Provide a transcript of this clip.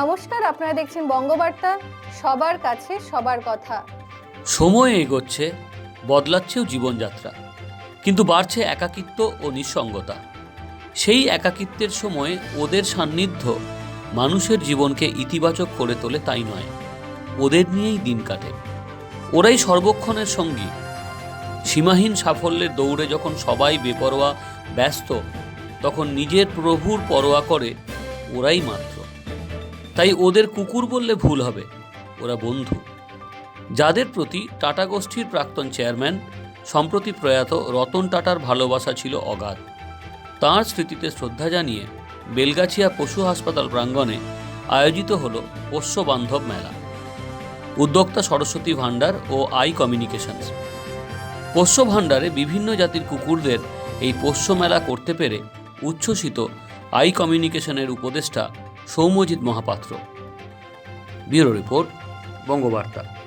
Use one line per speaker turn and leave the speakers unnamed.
নমস্কার, আপনারা দেখছেন বঙ্গবার্তা। সবার কাছে সবার কথা।
সময় এগোচ্ছে, বদলাচ্ছেও জীবনযাত্রা। কিন্তু বাড়ছে একাকিত্ব ও নিঃসঙ্গতা। সেই একাকিত্বের সময় ওদের সান্নিধ্য মানুষের জীবনকে ইতিবাচক করে তোলে তাই নয়। ওদের নিয়েই দিন কাটে। ওরাই সর্বক্ষণের সঙ্গী। সীমাহীন সাফল্যের দৌড়ে যখন সবাই বেপরোয়া, ব্যস্ত, তখন নিজের প্রভুর পরোয়া করে ওরাই মাত্র। তাই ওদের কুকুর বললে ভুল হবে। ওরা বন্ধু। যাদের প্রতি টাটা গোষ্ঠীর প্রাক্তন চেয়ারম্যান, সম্প্রতি প্রয়াত রতন টাটার ভালোবাসা ছিল অগাধ। তাঁর স্মৃতিতে শ্রদ্ধা জানিয়ে বেলগাছিয়া পশু হাসপাতাল প্রাঙ্গণে আয়োজিত হল পোষ্য বান্ধব মেলা। উদ্যোক্তা সরস্বতী ভাণ্ডার ও আই কমিউনিকেশনস। পোষ্য ভাণ্ডারে বিভিন্ন জাতির কুকুরদের এই পোষ্য মেলা করতে পেরে উচ্ছ্বসিত আই কমিউনিকেশনের উপদেষ্টা Soumyajit Mahapatra. Bureau report Bangabarta.